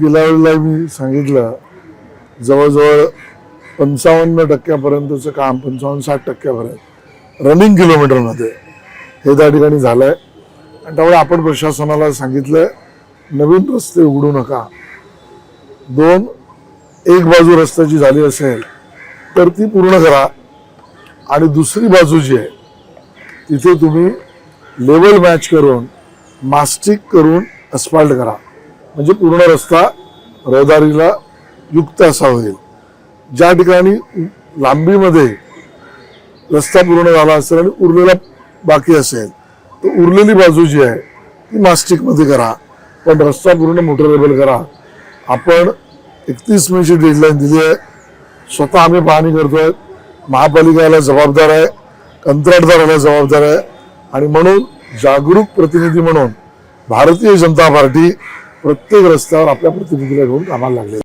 गेल्या वेळेला मी सांगितलं जवळजवळ पंचावन्न टक्क्यापर्यंतचं काम पंचावन्न साठ टक्क्यापर्यंत रनिंग किलोमीटरमध्ये हे त्या ठिकाणी झालं आहे आणि त्यामुळे आपण प्रशासनाला सांगितलं नवीन रस्ते उघडू नका. दोन एक बाजू रस्त्याची झाली असेल तर ती पूर्ण करा. आणि दुसरी बाजू जी आहे तिथे तुम्ही लेवल मॅच करून मास्टिक करून अस्फाल्ट करा. म्हणजे पूर्ण रस्ता रहदारीला युक्त असा होईल. ज्या ठिकाणी लांबीमध्ये रस्ता पूर्ण झाला असेल आणि उरलेला बाकी असेल तर उरलेली बाजू जी आहे ती मास्टिकमध्ये करा. पण रस्ता पूर्ण मोटरेबल करा. आपण एकतीस मेची डेडलाईन दिली आहे. स्वतः आम्ही पाहणी करतोय. महापालिकेला जबाबदार आहे. कंत्राटदाराला जबाबदार आहे. आणि म्हणून जागरूक प्रतिनिधी म्हणून भारतीय जनता पार्टी प्रत्येक रस्त्यावर आपल्या प्रतिनिधीला घेऊन कामाला लागले.